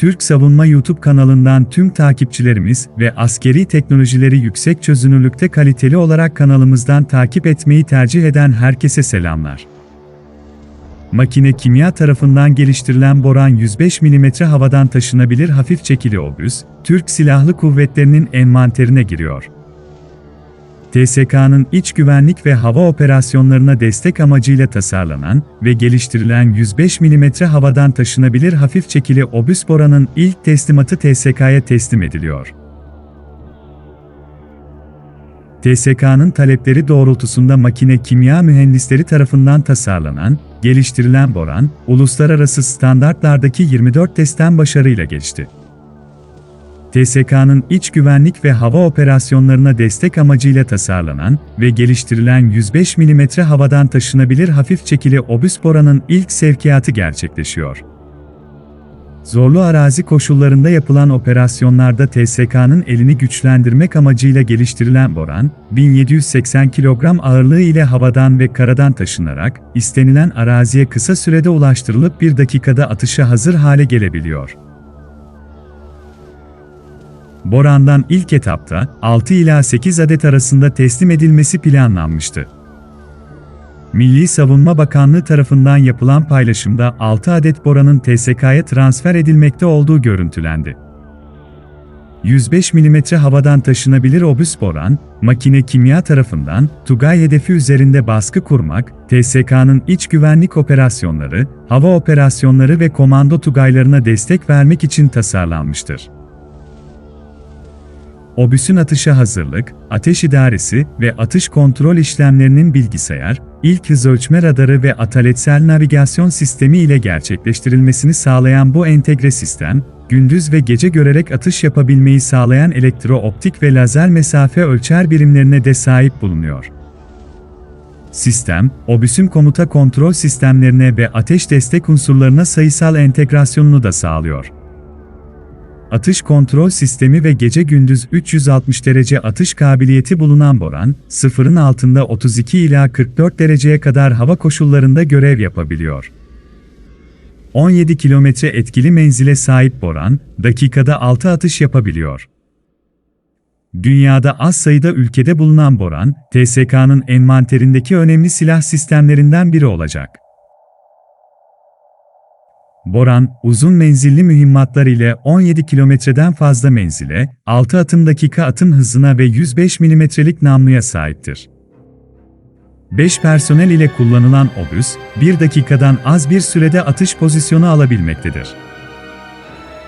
Türk Savunma YouTube kanalından tüm takipçilerimiz ve askeri teknolojileri yüksek çözünürlükte kaliteli olarak kanalımızdan takip etmeyi tercih eden herkese selamlar. Makine Kimya tarafından geliştirilen Boran 105 mm havadan taşınabilir hafif çekili obüs, Türk Silahlı Kuvvetleri'nin envanterine giriyor. TSK'nın iç güvenlik ve hava operasyonlarına destek amacıyla tasarlanan ve geliştirilen 105 mm havadan taşınabilir hafif çekili obüs Boran'ın ilk teslimatı TSK'ya teslim ediliyor. TSK'nın talepleri doğrultusunda makine kimya mühendisleri tarafından tasarlanan, geliştirilen Boran, uluslararası standartlardaki 24 testten başarıyla geçti. TSK'nın iç güvenlik ve hava operasyonlarına destek amacıyla tasarlanan ve geliştirilen 105 mm havadan taşınabilir hafif çekili obüs Boran'ın ilk sevkiyatı gerçekleşiyor. Zorlu arazi koşullarında yapılan operasyonlarda TSK'nın elini güçlendirmek amacıyla geliştirilen Boran, 1780 kilogram ağırlığı ile havadan ve karadan taşınarak, istenilen araziye kısa sürede ulaştırılıp bir dakikada atışa hazır hale gelebiliyor. Boran'dan ilk etapta 6 ila 8 adet arasında teslim edilmesi planlanmıştı. Milli Savunma Bakanlığı tarafından yapılan paylaşımda 6 adet Boran'ın TSK'ya transfer edilmekte olduğu görüntülendi. 105 mm havadan taşınabilir obüs Boran, makine kimya tarafından Tugay hedefi üzerinde baskı kurmak, TSK'nın iç güvenlik operasyonları, hava operasyonları ve komando Tugaylarına destek vermek için tasarlanmıştır. Obüsün atışa hazırlık, ateş idaresi ve atış kontrol işlemlerinin bilgisayar, ilk hız ölçme radarı ve ataletsel navigasyon sistemi ile gerçekleştirilmesini sağlayan bu entegre sistem, gündüz ve gece görerek atış yapabilmeyi sağlayan elektro-optik ve lazer mesafe ölçer birimlerine de sahip bulunuyor. Sistem, obüsün komuta kontrol sistemlerine ve ateş destek unsurlarına sayısal entegrasyonunu da sağlıyor atış kontrol sistemi ve gece gündüz 360 derece atış kabiliyeti bulunan Boran, sıfırın altında 32 ila 44 dereceye kadar hava koşullarında görev yapabiliyor. 17 kilometre etkili menzile sahip Boran, dakikada 6 atış yapabiliyor. Dünyada az sayıda ülkede bulunan Boran, TSK'nın envanterindeki önemli silah sistemlerinden biri olacak. Boran, uzun menzilli mühimmatlar ile 17 kilometreden fazla menzile, 6 atım dakika atım hızına ve 105 milimetrelik namluya sahiptir. 5 personel ile kullanılan obüs, 1 dakikadan az bir sürede atış pozisyonu alabilmektedir.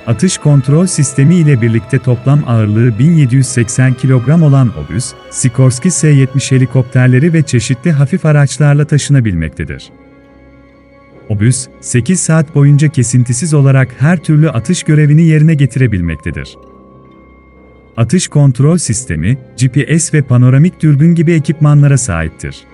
Atış kontrol sistemi ile birlikte toplam ağırlığı 1780 kilogram olan obüs, Sikorsky S-70 helikopterleri ve çeşitli hafif araçlarla taşınabilmektedir. Obüs, 8 saat boyunca kesintisiz olarak her türlü atış görevini yerine getirebilmektedir. Atış kontrol sistemi, GPS ve panoramik dürbün gibi ekipmanlara sahiptir.